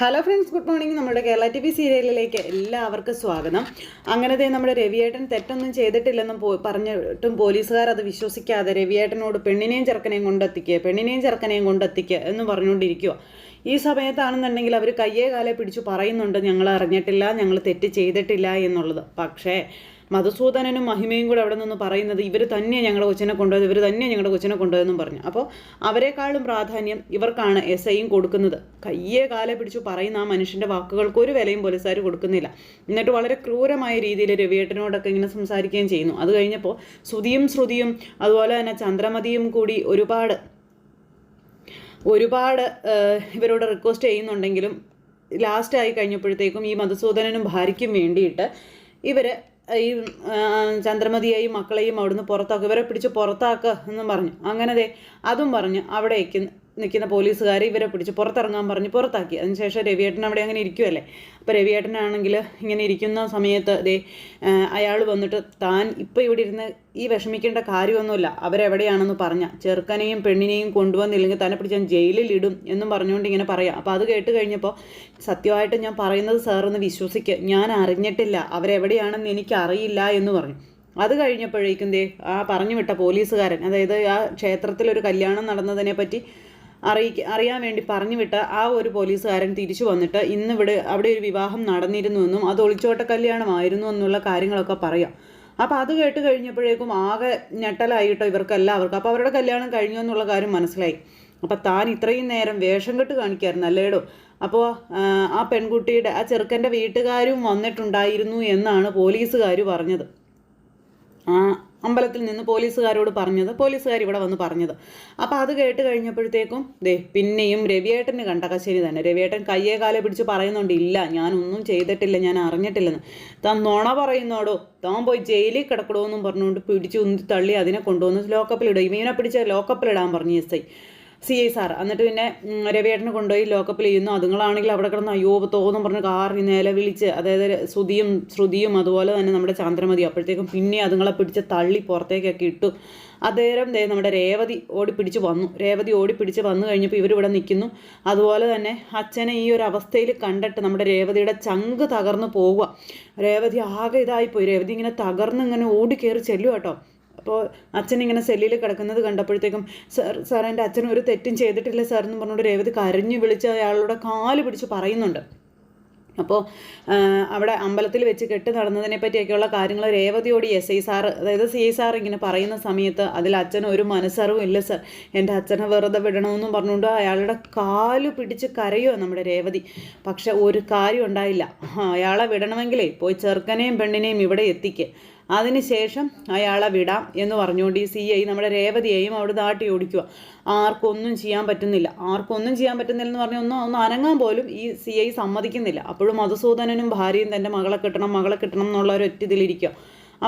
Hello friends good morning നമ്മുടെ Kerala T V സീരിയലിലേക്ക് എല്ലാവർക്കും സ്വാഗതം. അങ്ങനത്തെ നമ്മുടെ രവിയേട്ടൻ തെറ്റൊന്നും ചെയ്തിട്ടില്ലെന്നും പറഞ്ഞിട്ടും പോലീസുകാർ അത് വിശ്വസിക്കാതെ രവിയേട്ടനോട് പെണ്ണിനെയും ചെറുക്കനെയും കൊണ്ടെത്തിക്കുക പെണ്ണിനെയും ചെറുക്കനെയും കൊണ്ടെത്തിക്കുക എന്ന് പറഞ്ഞുകൊണ്ടിരിക്കുക ഈ സമയത്താണെന്നുണ്ടെങ്കിൽ അവർ കയ്യേ കാലേ പിടിച്ചു പറയുന്നുണ്ട് ഞങ്ങൾ അറിഞ്ഞിട്ടില്ല ഞങ്ങൾ തെറ്റ് ചെയ്തിട്ടില്ല എന്നുള്ളത്. പക്ഷേ മധുസൂദനനും മഹിമയും കൂടെ അവിടെ നിന്ന് പറയുന്നത് ഇവർ തന്നെ ഞങ്ങളുടെ കൊച്ചിനെ കൊണ്ടുപോയത് ഇവർ തന്നെ ഞങ്ങളുടെ കൊച്ചിനെ കൊണ്ടുപോയെന്നും പറഞ്ഞു. അപ്പോൾ അവരെക്കാളും പ്രാധാന്യം ഇവർക്കാണ് എസ് ഐയും കൊടുക്കുന്നത്. കയ്യെ കാലെ പിടിച്ചു പറയുന്ന ആ മനുഷ്യന്റെ വാക്കുകൾക്ക് ഒരു വിലയും പോലീസുകാർ കൊടുക്കുന്നില്ല. എന്നിട്ട് വളരെ ക്രൂരമായ രീതിയിൽ രവിയേട്ടനോടൊക്കെ ഇങ്ങനെ സംസാരിക്കുകയും ചെയ്യുന്നു. അത് കഴിഞ്ഞപ്പോൾ ശ്രുതിയും ശ്രുതിയും അതുപോലെ തന്നെ ചന്ദ്രമതിയും കൂടി ഒരുപാട് ഒരുപാട് ഇവരോട് റിക്വസ്റ്റ് ചെയ്യുന്നുണ്ടെങ്കിലും ലാസ്റ്റ് ആയി കഴിഞ്ഞപ്പോഴത്തേക്കും ഈ മധുസൂദനനും ഭാര്യയ്ക്കും വേണ്ടിയിട്ട് ഇവർ ഈ ചന്ദ്രമതിയെയും മക്കളെയും അവിടുന്ന് പുറത്താക്കുക ഇവരെ പിടിച്ച് പുറത്താക്കുക എന്നും പറഞ്ഞു. അങ്ങനെ ദേ അതും പറഞ്ഞ്. അവിടേക്ക് നിൽക്കുന്ന പോലീസുകാർ ഇവരെ പിടിച്ച് പുറത്തിറങ്ങാൻ പറഞ്ഞ് പുറത്താക്കി. അതിനുശേഷം രവിയേട്ടൻ അവിടെ അങ്ങനെ ഇരിക്കുമല്ലേ അപ്പോൾ രവിയേട്ടനാണെങ്കിൽ ഇങ്ങനെ ഇരിക്കുന്ന സമയത്ത് ദേ അയാൾ വന്നിട്ട് താൻ ഇപ്പോൾ ഇവിടെ ഇരുന്ന് ഈ വിഷമിക്കേണ്ട കാര്യമൊന്നുമില്ല. അവരെവിടെയാണെന്ന് പറഞ്ഞ. ചെറുക്കനെയും പെണ്ണിനെയും കൊണ്ടുവന്നില്ലെങ്കിൽ തന്നെ പിടിച്ച് ഞാൻ ജയിലിൽ ഇടും എന്നും പറഞ്ഞുകൊണ്ട് ഇങ്ങനെ പറയാം. അപ്പോൾ അത് കേട്ട് കഴിഞ്ഞപ്പോൾ സത്യമായിട്ട് ഞാൻ പറയുന്നത് സാറൊന്ന് വിശ്വസിക്കുക ഞാൻ അറിഞ്ഞിട്ടില്ല. അവരെവിടെയാണെന്ന് എനിക്കറിയില്ല എന്ന് പറഞ്ഞു. അത് കഴിഞ്ഞപ്പോഴേക്കും ദേ ആ പറഞ്ഞു വിട്ട പോലീസുകാരൻ അതായത് ആ ക്ഷേത്രത്തിൽ ഒരു കല്യാണം നടന്നതിനെ പറ്റി അറിയിക്ക അറിയാൻ വേണ്ടി പറഞ്ഞു വിട്ട ആ ഒരു പോലീസുകാരൻ തിരിച്ചു വന്നിട്ട് ഇന്നിവിടെ അവിടെ ഒരു വിവാഹം നടന്നിരുന്നുവെന്നും അത് ഒളിച്ചോട്ട കല്യാണമായിരുന്നു എന്നുള്ള കാര്യങ്ങളൊക്കെ പറയാം. അപ്പോൾ അത് കേട്ട് കഴിഞ്ഞപ്പോഴേക്കും ആകെ ഞെട്ടലായിട്ടോ ഇവർക്കെല്ലാവർക്കും അപ്പോൾ അവരുടെ കല്യാണം കഴിഞ്ഞു എന്നുള്ള കാര്യം മനസ്സിലായി. അപ്പോൾ താൻ ഇത്രയും നേരം വേഷം കെട്ട് കാണിക്കായിരുന്നു അല്ലേടോ? അപ്പോൾ ആ പെൺകുട്ടിയുടെ ആ ചെറുക്കന്റെ വീട്ടുകാരും വന്നിട്ടുണ്ടായിരുന്നു എന്നാണ് പോലീസുകാർ പറഞ്ഞത്. ആ അമ്പലത്തിൽ നിന്ന് പോലീസുകാരോട് പറഞ്ഞത് പോലീസുകാർ ഇവിടെ വന്ന് പറഞ്ഞത്. അപ്പോൾ അത് കേട്ട് കഴിഞ്ഞപ്പോഴത്തേക്കും ദേ പിന്നെയും രവിയേട്ടന് കണ്ട കശേരി തന്നെ. രവിയേട്ടൻ കയ്യേ കാലെ പിടിച്ച് പറയുന്നുണ്ട് ഇല്ല ഞാനൊന്നും ചെയ്തിട്ടില്ല ഞാൻ അറിഞ്ഞിട്ടില്ലെന്ന്. താൻ നുണ പറയുന്നോടോ താൻ പോയി ജയിലിൽ കിടക്കടോ എന്നും പറഞ്ഞുകൊണ്ട് പിടിച്ച് ഉന്തി തള്ളി അതിനെ കൊണ്ടുവന്ന് ലോക്കപ്പിലിടും ഇവനെ പിടിച്ച് ലോക്കപ്പിലിടാൻ പറഞ്ഞു S I. C I sir. എന്നിട്ട് പിന്നെ രവിയേട്ടനെ കൊണ്ടുപോയി ലോക്കപ്പിൽ ചെയ്യുന്നു അതുങ്ങളാണെങ്കിൽ അവിടെ കിടന്ന് അയ്യോ തോന്നും പറഞ്ഞ് കാറി നില വിളിച്ച് അതായത് ശ്രുതിയും ശ്രുതിയും അതുപോലെ തന്നെ നമ്മുടെ ചാന്ദ്രമതി അപ്പോഴത്തേക്കും പിന്നെ അതുങ്ങളെ പിടിച്ച് തള്ളി പുറത്തേക്കൊക്കെ ഇട്ടു. ദേ നമ്മുടെ രേവതി ഓടി പിടിച്ച് വന്നു. രേവതി ഓടി പിടിച്ച് വന്നു കഴിഞ്ഞപ്പോൾ ഇവരിവിടെ നിൽക്കുന്നു. അതുപോലെ തന്നെ അച്ഛനെ ഈ ഒരു അവസ്ഥയിൽ കണ്ടിട്ട് നമ്മുടെ രേവതിയുടെ ചങ്ക് തകർന്നു പോവുക. രേവതി ആകെ ഇതായിപ്പോയി. രേവതി ഇങ്ങനെ തകർന്ന് ഇങ്ങനെ ഓടി ചെല്ലുക കേട്ടോ അപ്പോൾ അച്ഛൻ ഇങ്ങനെ സെല്ലിൽ കിടക്കുന്നത് കണ്ടപ്പോഴത്തേക്കും സർ സാർ എന്റെ അച്ഛൻ ഒരു തെറ്റും ചെയ്തിട്ടില്ല സാർ എന്ന് പറഞ്ഞുകൊണ്ട് രേവതി കരഞ്ഞു വിളിച്ച് അയാളുടെ കാൽ പിടിച്ച് പറയുന്നുണ്ട്. അപ്പോൾ അവിടെ അമ്പലത്തിൽ വെച്ച് കെട്ട് നടന്നതിനെ പറ്റിയൊക്കെയുള്ള കാര്യങ്ങൾ രേവതിയോട് എസ് ഐ സാർ അതായത് സി ഐ സാർ ഇങ്ങനെ പറയുന്ന സമയത്ത് അതിൽ അച്ഛന് ഒരു മനസ്സറിവും ഇല്ല സർ. എന്റെ അച്ഛനെ വെറുതെ വിടണമെന്നും പറഞ്ഞുകൊണ്ട് അയാളുടെ കാൽ പിടിച്ച് കരയോ നമ്മുടെ രേവതി. പക്ഷെ ഒരു കാര്യം ഉണ്ടായില്ല. അയാളെ വിടണമെങ്കിലേ പോയി ചെറുക്കനെയും പെണ്ണിനെയും ഇവിടെ എത്തിക്കുക അതിനുശേഷം അയാളെ വിടാം എന്ന് പറഞ്ഞുകൊണ്ട് ഈ സി ഐ നമ്മുടെ രേവതിയെയും അവിടെ നാട്ടി ഓടിക്കുക. ആർക്കൊന്നും ചെയ്യാൻ പറ്റുന്നില്ല. ആർക്കൊന്നും ചെയ്യാൻ പറ്റുന്നില്ല എന്ന് പറഞ്ഞാൽ ഒന്നും ഒന്ന് അനങ്ങാൻ പോലും ഈ സി ഐ സമ്മതിക്കുന്നില്ല. അപ്പോഴും മധുസൂദനനും ഭാര്യയും തന്റെ മകളെ കിട്ടണം മകളെ കിട്ടണം എന്നുള്ള ഒരു ഒറ്റ ഇതിലിരിക്കുക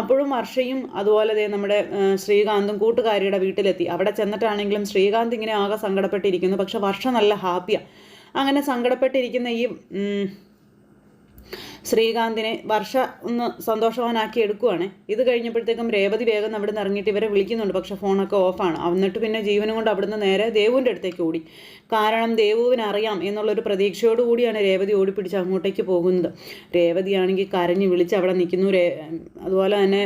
അപ്പോഴും വർഷയും അതുപോലെ തന്നെ നമ്മുടെ ശ്രീകാന്തും കൂട്ടുകാരിയുടെ വീട്ടിലെത്തി. അവിടെ ചെന്നിട്ടാണെങ്കിലും ശ്രീകാന്ത് ഇങ്ങനെ ആകെ സങ്കടപ്പെട്ടിരിക്കുന്നു. പക്ഷെ വർഷ നല്ല ഹാപ്പിയാണ് അങ്ങനെ സങ്കടപ്പെട്ടിരിക്കുന്ന ഈ ശ്രീകാന്തിനെ വർഷ ഒന്ന് സന്തോഷവാനാക്കി എടുക്കുവാണ്. ഇത് കഴിഞ്ഞപ്പോഴത്തേക്കും രേവതി വേഗം അവിടെ നിന്ന് ഇറങ്ങിയിട്ട് ഇവരെ വിളിക്കുന്നുണ്ട്. പക്ഷേ ഫോണൊക്കെ ഓഫാണ്. എന്നിട്ട് പിന്നെ ജീവനും കൊണ്ട് അവിടുന്ന് നേരെ ദേവുവിന്റെ അടുത്തേക്ക് ഓടി. കാരണം ദേവുവിന് അറിയാം എന്നുള്ളൊരു പ്രതീക്ഷയോട് കൂടിയാണ് രേവതി ഓടിപ്പിടിച്ച് അങ്ങോട്ടേക്ക് പോകുന്നത്. രേവതിയാണെങ്കിൽ കരഞ്ഞ് വിളിച്ച് അവിടെ നിൽക്കുന്നു. രേ അതുപോലെ തന്നെ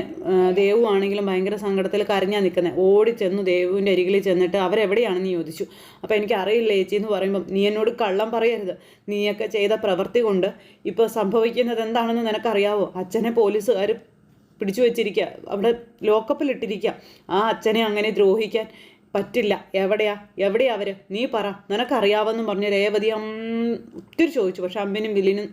ദേവു ആണെങ്കിലും ഭയങ്കര സങ്കടത്തിൽ കരഞ്ഞാൽ നിൽക്കുന്നത്. ഓടി ചെന്നു ദേവുവിന്റെ അരികിൽ ചെന്നിട്ട് അവരെവിടെയാണെന്ന് ചോദിച്ചു. അപ്പോൾ എനിക്ക് അറിയില്ല ചേച്ചി എന്ന് പറയുമ്പം നീ എന്നോട് കള്ളം പറയരുത്. നീയൊക്കെ ചെയ്ത പ്രവൃത്തി കൊണ്ട് ഇപ്പോൾ സംഭവിക്കുന്നത് എന്താണെന്ന് നിനക്കറിയാവോ? അച്ഛനെ പോലീസുകാർ പിടിച്ചു വെച്ചിരിക്കുക അവിടെ ലോക്കപ്പിലിട്ടിരിക്കുക. ആ അച്ഛനെ അങ്ങനെ ദ്രോഹിക്കാൻ പറ്റില്ല. എവിടെയാ? എവിടെയാ അവർ? നീ പറ. നിനക്കറിയാവെന്നും പറഞ്ഞ് രേവതി ഒത്തിരി ചോദിച്ചു. പക്ഷെ അമ്പിനും വില്ലിനും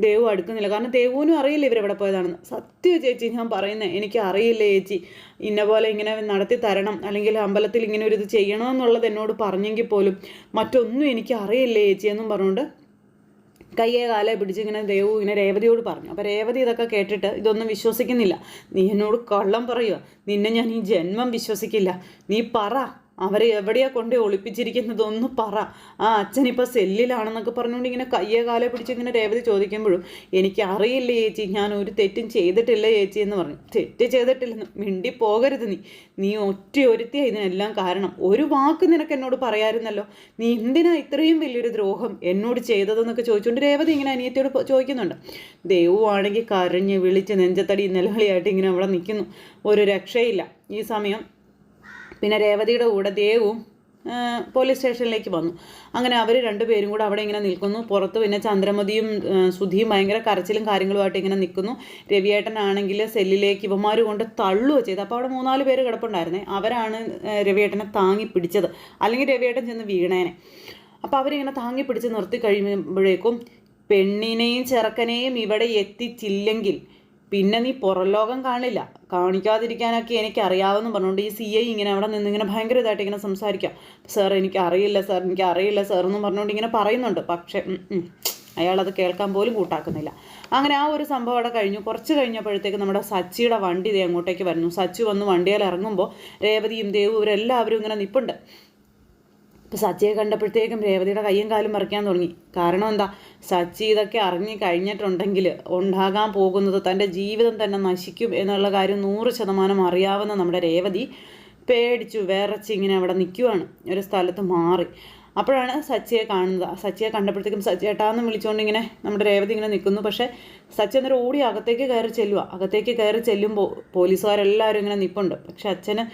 ദേവു അടുക്കുന്നില്ല. കാരണം ദേവുവിനും അറിയില്ല ഇവരെവിടെ പോയതാണെന്ന്. സത്യം ചേച്ചി ഞാൻ പറയുന്നത് എനിക്ക് അറിയില്ല ചേച്ചി. ഇന്ന പോലെ ഇങ്ങനെ നടത്തി തരണം. അല്ലെങ്കിൽ അമ്പലത്തിൽ ഇങ്ങനെ ഒരു ഇത് ചെയ്യണമെന്നുള്ളത് എന്നോട് പറഞ്ഞെങ്കിൽ പോലും മറ്റൊന്നും എനിക്ക് അറിയില്ല ചേച്ചി എന്നും പറഞ്ഞുകൊണ്ട് കയ്യെ കാലെ പിടിച്ച് ഇങ്ങനെ ദേവു ഇങ്ങനെ രേവതിയോട് പറഞ്ഞു. അപ്പോൾ രേവതി ഇതൊക്കെ കേട്ടിട്ട് ഇതൊന്നും വിശ്വസിക്കുന്നില്ല. നീ എന്നോട് കള്ളം പറയുക നിന്നെ ഞാൻ ഈ ജന്മം വിശ്വസിക്കില്ല. നീ പറ. അവരെ എവിടെയാ കൊണ്ട് ഒളിപ്പിച്ചിരിക്കുന്നത്? ഒന്ന് പറ. ആ അച്ഛൻ ഇപ്പോൾ സെല്ലിലാണെന്നൊക്കെ പറഞ്ഞുകൊണ്ട് ഇങ്ങനെ കയ്യെ കാലെ പിടിച്ച് ഇങ്ങനെ രേവതി ചോദിക്കുമ്പോഴും എനിക്ക് അറിയില്ല ചേച്ചി ഞാൻ ഒരു തെറ്റും ചെയ്തിട്ടില്ല ചേച്ചി എന്ന് പറഞ്ഞു. തെറ്റ് ചെയ്തിട്ടില്ലെന്ന് മിണ്ടി പോകരുത് നീ. നീ ഒറ്റ ഒരുത്തിയാ ഇതിനെല്ലാം കാരണം. ഒരു വാക്ക് നിനക്ക് എന്നോട് പറയാമായിരുന്നല്ലോ നീ എന്തിനാ ഇത്രയും വലിയൊരു ദ്രോഹം എന്നോട് ചെയ്തതെന്നൊക്കെ ചോദിച്ചുകൊണ്ട് രേവതി ഇങ്ങനെ അനിയത്തിയോട് ചോദിക്കുന്നുണ്ട്. ദൈവമാണെങ്കിൽ കരഞ്ഞ് വിളിച്ച് നെഞ്ചത്തടി നിലവിളിയായിട്ട് ഇങ്ങനെ അവിടെ നിൽക്കുന്നു. ഒരു രക്ഷയില്ല. ഈ സമയം പിന്നെ രേവതിയുടെ കൂടെ ദേവും പോലീസ് സ്റ്റേഷനിലേക്ക് വന്നു. അങ്ങനെ അവർ രണ്ടുപേരും കൂടെ അവിടെ ഇങ്ങനെ നിൽക്കുന്നു. പുറത്ത് പിന്നെ ചന്ദ്രമതിയും സുധിയും ഭയങ്കര കരച്ചിലും കാര്യങ്ങളുമായിട്ട് ഇങ്ങനെ നിൽക്കുന്നു. രവിയേട്ടനാണെങ്കിൽ സെല്ലിലേക്ക് ഇവന്മാർ കൊണ്ട് തള്ളുക ചെയ്ത് അപ്പോൾ അവിടെ മൂന്നാൽ പേര് കിടപ്പുണ്ടായിരുന്നേ. അവരാണ് രവിയേട്ടനെ താങ്ങി പിടിച്ചത്. അല്ലെങ്കിൽ രവിയേട്ടൻ ചെന്ന് വീണേനെ. അപ്പോൾ അവരിങ്ങനെ താങ്ങി പിടിച്ച് നിർത്തി കഴിയുമ്പോഴേക്കും പെണ്ണിനെയും ചെറുക്കനെയും ഇവിടെ എത്തിച്ചില്ലെങ്കിൽ പിന്നെ നീ പുറം കാണില്ല. കാണിക്കാതിരിക്കാനൊക്കെ എനിക്ക് അറിയാമെന്ന് പറഞ്ഞുകൊണ്ട് ഈ സി ഐ ഇങ്ങനെ അവിടെ നിന്ന് ഇങ്ങനെ ഭയങ്കര ഇതായിട്ട് ഇങ്ങനെ സംസാരിക്കാം സാർ എനിക്ക് അറിയില്ല സാർ എനിക്ക് അറിയില്ല സാർ എന്ന് പറഞ്ഞുകൊണ്ട് ഇങ്ങനെ പറയുന്നുണ്ട്. പക്ഷേ അയാളത് കേൾക്കാൻ പോലും കൂട്ടാക്കുന്നില്ല. അങ്ങനെ ആ ഒരു സംഭവം അവിടെ കഴിഞ്ഞു. കുറച്ച് കഴിഞ്ഞപ്പോഴത്തേക്ക് നമ്മുടെ സച്ചിയുടെ വണ്ടി ഇതേ അങ്ങോട്ടേക്ക് വരുന്നു. സച്ചി വന്ന് വണ്ടിയിൽ ഇറങ്ങുമ്പോൾ രേവതിയും ദേവും ഇവരെല്ലാവരും ഇങ്ങനെ നിൽപ്പുണ്ട് ഇപ്പം സച്ചിയെ കണ്ടപ്പോഴത്തേക്കും രേവതിയുടെ കയ്യും കാലും മറിക്കാൻ തുടങ്ങി. കാരണം എന്താ? സച്ചി ഇതൊക്കെ അറിഞ്ഞു കഴിഞ്ഞിട്ടുണ്ടെങ്കിൽ ഉണ്ടാകാൻ പോകുന്നത് തന്റെ ജീവിതം തന്നെ നശിക്കും എന്നുള്ള കാര്യം നൂറ് ശതമാനം അറിയാവുന്ന നമ്മുടെ രേവതി പേടിച്ചു വിറച്ച് ഇങ്ങനെ അവിടെ നിൽക്കുവാണ്. ഒരു സ്ഥലത്ത് മാറി. അപ്പോഴാണ് സച്ചിയെ കാണുന്നത്. സച്ചിയെ കണ്ടപ്പോഴത്തേക്കും സച്ചേട്ടാന്ന് വിളിച്ചുകൊണ്ട് ഇങ്ങനെ നമ്മുടെ രേവതി ഇങ്ങനെ നിൽക്കുന്നു പക്ഷേ സച്ചി അന്നേരം ഓടി അകത്തേക്ക് കയറി ചെല്ലുക അകത്തേക്ക് കയറി ചെല്ലുമ്പോൾ പോലീസുകാരെല്ലാവരും ഇങ്ങനെ നിൽപ്പുണ്ട് പക്ഷെ അച്ഛന്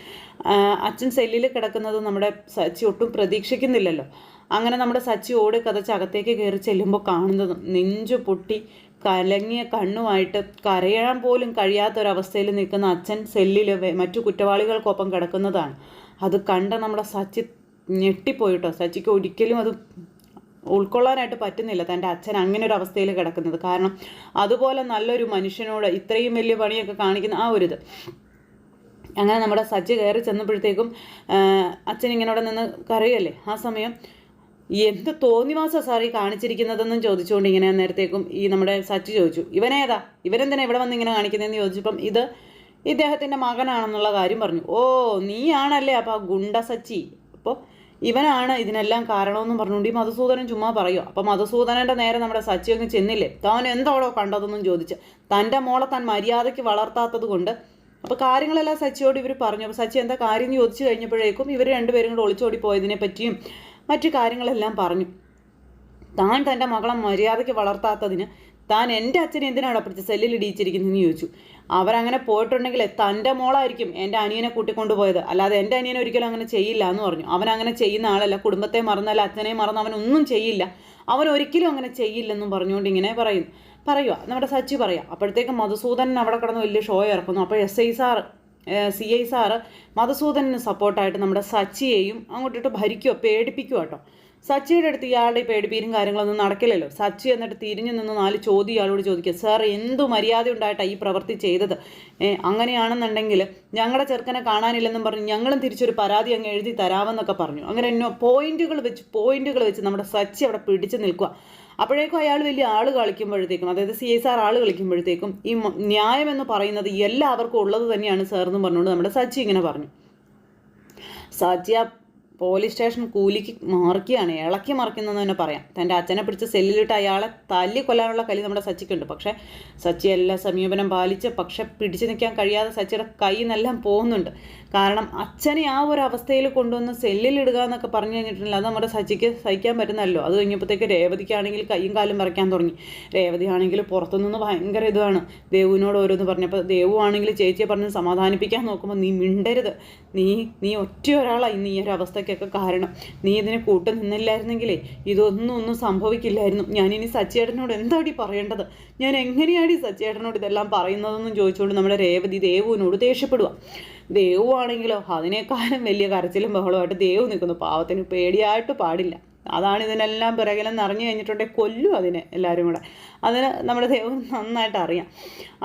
അച്ഛൻ സെല്ലിൽ കിടക്കുന്നത് നമ്മുടെ സച്ചി ഒട്ടും പ്രതീക്ഷിക്കുന്നില്ലല്ലോ. അങ്ങനെ നമ്മുടെ സച്ചി ഓടി കഥച്ച് അകത്തേക്ക് കയറി ചെല്ലുമ്പോൾ കാണുന്നത് നെഞ്ചു പൊട്ടി കലങ്ങിയ കണ്ണുമായിട്ട് കരയാൻ പോലും കഴിയാത്തൊരവസ്ഥയിൽ നിൽക്കുന്ന അച്ഛൻ സെല്ലിൽ മറ്റു കുറ്റവാളികൾക്കൊപ്പം കിടക്കുന്നതാണ്. അത് കണ്ട നമ്മുടെ സച്ചി ഞെട്ടിപ്പോയിട്ടോ? സച്ചിക്ക് ഒരിക്കലും അത് ഉൾക്കൊള്ളാനായിട്ട് പറ്റുന്നില്ല. തന്റെ അച്ഛൻ അങ്ങനെ ഒരു അവസ്ഥയിൽ കിടക്കുന്നത്. കാരണം അതുപോലെ നല്ലൊരു മനുഷ്യനോട് ഇത്രയും വലിയ പണിയൊക്കെ കാണിക്കുന്ന ആ ഒരു ഇത് അങ്ങനെ നമ്മുടെ സജ്ജ കയറി ചെന്നപ്പോഴത്തേക്കും അച്ഛൻ ഇങ്ങനോടെ നിന്ന് കരയല്ലേ? ആ സമയം എന്ത് തോന്നിവാസ സാർ ഈ കാണിച്ചിരിക്കുന്നതെന്നും ചോദിച്ചുകൊണ്ട് ഇങ്ങനെ നേരത്തേക്കും ഈ നമ്മുടെ സച്ചി ചോദിച്ചു ഇവനേതാ? ഇവനെന്തിനാ ഇവിടെ വന്ന് ഇങ്ങനെ കാണിക്കുന്നതെന്ന് ചോദിച്ചപ്പം ഇത് ഇദ്ദേഹത്തിന്റെ മകനാണെന്നുള്ള കാര്യം പറഞ്ഞു. ഓ നീയാണല്ലേ അപ്പോൾ ആ ഗുണ്ട സച്ചി? അപ്പോൾ ഇവനാണ് ഇതിനെല്ലാം കാരണമെന്നും പറഞ്ഞുകൊണ്ട് ഈ മധുസൂദനൻ ചുമ്മാ പറയുക അപ്പോൾ മധുസൂദനന്റെ നേരെ നമ്മുടെ സച്ചി അങ്ങ് ചെന്നില്ലേ? താൻ എന്തോടോ കണ്ടതെന്നും ചോദിച്ച്. തന്റെ മോളെ താൻ മര്യാദയ്ക്ക് വളർത്താത്തത് കൊണ്ട്. അപ്പോൾ കാര്യങ്ങളെല്ലാം സച്ചിയോട് ഇവർ പറഞ്ഞു. അപ്പോൾ സച്ചി എന്താ കാര്യം ചോദിച്ചു കഴിഞ്ഞപ്പോഴേക്കും ഇവർ രണ്ടുപേരും കൂടെ ഒളിച്ചോടി പോയതിനെ പറ്റിയും മറ്റു കാര്യങ്ങളെല്ലാം പറഞ്ഞു. താൻ തന്റെ മകളെ മര്യാദയ്ക്ക് വളർത്താത്തതിന് താൻ എന്റെ അച്ഛനെ എന്തിനാണ് പിടിച്ച് സെല്ലിൽ ഇടിയിച്ചിരിക്കുന്നതെന്ന് ചോദിച്ചു. അവരങ്ങനെ പോയിട്ടുണ്ടെങ്കിൽ തന്റെ മോളായിരിക്കും എന്റെ അനിയനെ കൂട്ടിക്കൊണ്ടുപോയത്. അല്ലാതെ എന്റെ അനിയനെ ഒരിക്കലും അങ്ങനെ ചെയ്യില്ല എന്ന് പറഞ്ഞു. അവൻ അങ്ങനെ ചെയ്യുന്ന ആളല്ല. കുടുംബത്തെ മറന്നല്ല അച്ഛനെ മറന്ന് അവൻ ഒന്നും ചെയ്യില്ല. അവൻ ഒരിക്കലും അങ്ങനെ ചെയ്യില്ലെന്നും പറഞ്ഞുകൊണ്ട് ഇങ്ങനെ പറയും പറയുക നമ്മുടെ സച്ചി പറയാം. അപ്പോഴത്തേക്കും മധുസൂദനൻ അവിടെ കിടന്ന് വലിയ ഷോ ഇറക്കുന്നു. അപ്പോൾ എസ് ഐ സാറ് സി ഐ സാറ് മധുസൂദനന് സപ്പോർട്ടായിട്ട് നമ്മുടെ സച്ചിയെയും അങ്ങോട്ടിട്ട് ഭരിക്കുക പേടിപ്പിക്കുക കേട്ടോ. സച്ചിയുടെ അടുത്ത് ഇയാളുടെ പേടിപ്പീരും കാര്യങ്ങളൊന്നും നടക്കില്ലല്ലോ. സച്ചി എന്നിട്ട് തിരിഞ്ഞു നിന്ന് നാല് ചോദ്യം ഇയാളോട് ചോദിക്കുക സാർ എന്തു മര്യാദ ഉണ്ടായിട്ടാണ് ഈ പ്രവൃത്തി ചെയ്തത്? അങ്ങനെയാണെന്നുണ്ടെങ്കിൽ ഞങ്ങളുടെ ചെറുക്കനെ കാണാനില്ലെന്നും പറഞ്ഞ് ഞങ്ങളും തിരിച്ചൊരു പരാതി അങ്ങ് എഴുതി തരാമെന്നൊക്കെ പറഞ്ഞു. അങ്ങനെ എന്നോ പോയിന്റുകൾ വെച്ച് പോയിന്റുകൾ വെച്ച് നമ്മുടെ സച്ചി അവിടെ പിടിച്ചു നിൽക്കുക. അപ്പോഴേക്കും അയാൾ വലിയ ആൾ കളിക്കുമ്പോഴത്തേക്കും അതായത് സി എസ് ആർ ആൾ കളിക്കുമ്പോഴത്തേക്കും ഈ ന്യായം എന്ന് പറയുന്നത് എല്ലാവർക്കും ഉള്ളത് തന്നെയാണ് സാർ എന്ന് പറഞ്ഞുകൊണ്ട് നമ്മുടെ സച്ചി ഇങ്ങനെ പറഞ്ഞു. സച്ചി ആ പോലീസ് സ്റ്റേഷൻ കൂലിക്ക് മറിക്കുകയാണ് ഇളക്കി മറിക്കുന്നതെന്ന് തന്നെ പറയാം. തന്റെ അച്ഛനെ പിടിച്ച് സെല്ലിലിട്ട് അയാളെ തല്ലി കൊല്ലാനുള്ള കലി നമ്മുടെ സച്ചിക്കുണ്ട്. പക്ഷേ സച്ചി എല്ലാ സമീപനം പാലിച്ച് പക്ഷെ പിടിച്ചു നിൽക്കാൻ കഴിയാതെ സച്ചിയുടെ കയ്യിൽ നിന്നെല്ലാം പോകുന്നുണ്ട്. കാരണം അച്ഛനെ ആ ഒരു അവസ്ഥയിൽ കൊണ്ടുവന്ന് സെല്ലിലിടുക എന്നൊക്കെ പറഞ്ഞു കഴിഞ്ഞിട്ടുണ്ടെങ്കിൽ അത് നമ്മുടെ സച്ചിക്ക് സഹിക്കാൻ പറ്റുന്നല്ലോ അത് കഴിഞ്ഞപ്പോഴത്തേക്ക് രേവതിക്കാണെങ്കിൽ കൈയും കാലും മറയ്ക്കാൻ തുടങ്ങി. രേവതി ആണെങ്കിൽ പുറത്തുനിന്ന് ഭയങ്കര ഇതാണ് ദേവുവിനോട് ഓരോന്ന് പറഞ്ഞപ്പോൾ ദേവു ആണെങ്കിൽ ചേച്ചിയെ പറഞ്ഞ് സമാധാനിപ്പിക്കാൻ നോക്കുമ്പോൾ നീ മിണ്ടരുത്. നീ നീ ഒറ്റ ഒരാളായി നീ ഈ ഒരു അവസ്ഥയ്ക്കൊക്കെ കാരണം. നീ ഇതിനെ കൂട്ടു നിന്നില്ലായിരുന്നെങ്കിലേ ഇതൊന്നും ഒന്നും സംഭവിക്കില്ലായിരുന്നു. ഞാനിനി സച്ചേട്ടനോട് എന്താടി പറയേണ്ടത്? ഞാൻ എങ്ങനെയാടി സച്ചേട്ടനോട് ഇതെല്ലാം പറയുന്നതെന്നും ചോദിച്ചുകൊണ്ട് നമ്മുടെ രേവതി ദേവുവിനോട് ദേഷ്യപ്പെടുക ദേവു ആണെങ്കിലോ അതിനേക്കാളും വലിയ കരച്ചിലും ബഹളമായിട്ട് ദേവു നിൽക്കുന്നു. പാവത്തിന് പേടിയായിട്ട് പാടില്ല. അതാണ് ഇതിനെല്ലാം പിറകിലെന്ന് അറിഞ്ഞു കഴിഞ്ഞിട്ടുണ്ടെങ്കിൽ കൊല്ലും അതിനെ എല്ലാവരും കൂടെ. അതിന് നമ്മുടെ ദൈവം നന്നായിട്ട് അറിയാം.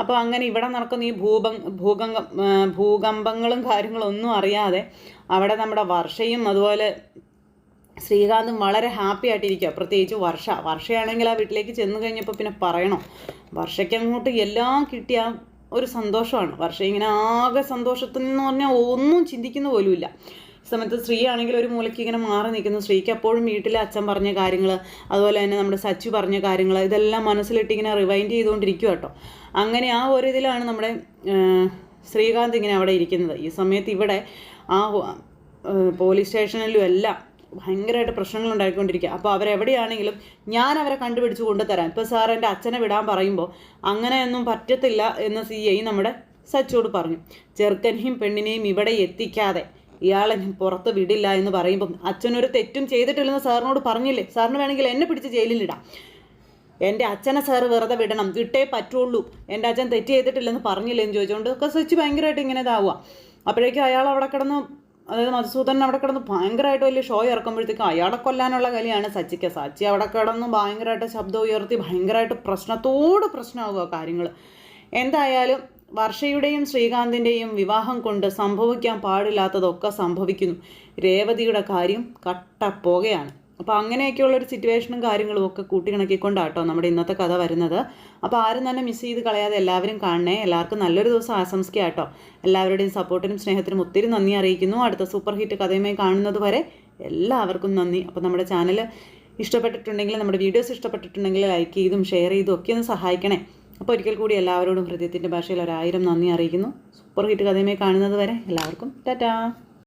അപ്പോൾ അങ്ങനെ ഇവിടെ നടക്കുന്ന ഈ ഭൂപം ഭൂകമ്പം ഭൂകമ്പങ്ങളും കാര്യങ്ങളും ഒന്നും അറിയാതെ അവിടെ നമ്മുടെ വർഷയും അതുപോലെ ശ്രീകാന്തും വളരെ ഹാപ്പി ആയിട്ടിരിക്കുക പ്രത്യേകിച്ച് വർഷ. വർഷയാണെങ്കിൽ ആ വീട്ടിലേക്ക് ചെന്ന് കഴിഞ്ഞപ്പോൾ പിന്നെ പറയണം. വർഷയ്ക്ക് അങ്ങോട്ട് എല്ലാം കിട്ടിയ ഒരു സന്തോഷമാണ്. വർഷ ഇങ്ങനെ ആകെ സന്തോഷത്തിൽ എന്ന് പറഞ്ഞാൽ ഒന്നും ചിന്തിക്കുന്ന പോലുമില്ല. സമയത്ത് സ്ത്രീ ആണെങ്കിൽ ഒരു മൂലയ്ക്ക് ഇങ്ങനെ മാറി നിൽക്കുന്നു. സ്ത്രീക്ക് അപ്പോഴും വീട്ടിലെ അച്ഛൻ പറഞ്ഞ കാര്യങ്ങൾ അതുപോലെ തന്നെ നമ്മുടെ സച്ചു പറഞ്ഞ കാര്യങ്ങൾ ഇതെല്ലാം മനസ്സിലിട്ട് ഇങ്ങനെ റിവൈൻഡ് ചെയ്തുകൊണ്ടിരിക്കുക കേട്ടോ അങ്ങനെ ആ ഒരു ഇതിലാണ് നമ്മുടെ ശ്രീകാന്ത് ഇങ്ങനെ അവിടെ ഇരിക്കുന്നത്. ഈ സമയത്ത് ഇവിടെ ആ പോലീസ് സ്റ്റേഷനിലും എല്ലാം ഭയങ്കരമായിട്ട് പ്രശ്നങ്ങൾ ഉണ്ടായിക്കൊണ്ടിരിക്കുക അപ്പോൾ അവരെവിടെയാണെങ്കിലും ഞാൻ അവരെ കണ്ടുപിടിച്ച് കൊണ്ടുതരാം. ഇപ്പോൾ സാർ എന്റെ അച്ഛനെ വിടാൻ പറയുമ്പോൾ അങ്ങനെയൊന്നും പറ്റത്തില്ല എന്ന് സി ഐ നമ്മുടെ സച്ചോട് പറഞ്ഞു. ചെറുക്കനെയും പെണ്ണിനെയും ഇവിടെ എത്തിക്കാതെ ഇയാളെ ഞാൻ പുറത്ത് വിടില്ല എന്ന് പറയുമ്പം അച്ഛനൊരു തെറ്റും ചെയ്തിട്ടില്ലെന്ന് സാറിനോട് പറഞ്ഞില്ലേ? സാറിന് വേണമെങ്കിൽ എന്നെ പിടിച്ച് ജയിലിലിടാം എന്റെ അച്ഛനെ സാറ് വെറുതെ വിടണം. വിട്ടേ പറ്റുള്ളൂ. എന്റെ അച്ഛൻ തെറ്റ് ചെയ്തിട്ടില്ലെന്ന് പറഞ്ഞില്ലെന്ന് ചോദിച്ചുകൊണ്ട് ഒക്കെ സച്ച് ഭയങ്കരമായിട്ട് ഇങ്ങനെ ഇതാവുക അപ്പോഴേക്കും അയാൾ അവിടെ കിടന്ന് അതായത് മധുസൂദനൻ അവിടെ കിടന്ന് ഭയങ്കരമായിട്ട് വലിയ ഷോ ഇറക്കുമ്പോഴത്തേക്കും അയാളെ കൊല്ലാനുള്ള കലിയാണ് സച്ചിക്ക്. സച്ചി അവിടെ കിടന്ന് ഭയങ്കരമായിട്ട് ശബ്ദം ഉയർത്തി ഭയങ്കരമായിട്ട് പ്രശ്നത്തോട് പ്രശ്നമാകുക കാര്യങ്ങൾ എന്തായാലും വർഷയുടെയും ശ്രീകാന്തിന്റെയും വിവാഹം കൊണ്ട് സംഭവിക്കാൻ പാടില്ലാത്തതൊക്കെ സംഭവിക്കുന്നു. രേവതിയുടെ കാര്യം കട്ടപ്പോകയാണ് അപ്പോൾ അങ്ങനെയൊക്കെയുള്ളൊരു സിറ്റുവേഷനും കാര്യങ്ങളും ഒക്കെ കൂട്ടിക്കിണക്കിക്കൊണ്ടാട്ടോ നമ്മുടെ ഇന്നത്തെ കഥ വരുന്നത്. അപ്പോൾ ആരും തന്നെ മിസ് ചെയ്ത് കളയാതെ എല്ലാവരും കാണണേ. എല്ലാവർക്കും നല്ലൊരു ദിവസം ആശംസിക്കുക കേട്ടോ എല്ലാവരുടെയും സപ്പോർട്ടിനും സ്നേഹത്തിനും ഒത്തിരി നന്ദി അറിയിക്കുന്നു. അടുത്ത സൂപ്പർ ഹിറ്റ് കഥയുമായി കാണുന്നത് വരെ എല്ലാവർക്കും നന്ദി. അപ്പോൾ നമ്മുടെ ചാനൽ ഇഷ്ടപ്പെട്ടിട്ടുണ്ടെങ്കിൽ നമ്മുടെ വീഡിയോസ് ഇഷ്ടപ്പെട്ടിട്ടുണ്ടെങ്കിൽ ലൈക്ക് ചെയ്തും ഷെയർ ചെയ്തും ഒക്കെ ഒന്ന് സഹായിക്കണേ. അപ്പോൾ ഒരിക്കൽ കൂടി എല്ലാവരോടും ഹൃദയത്തിന്റെ ഭാഷയിൽ ഒരായിരം നന്ദി അറിയിക്കുന്നു. സൂപ്പർ ഹിറ്റ് കഥയുമായി കാണുന്നത് വരെ എല്ലാവർക്കും ടാറ്റാ!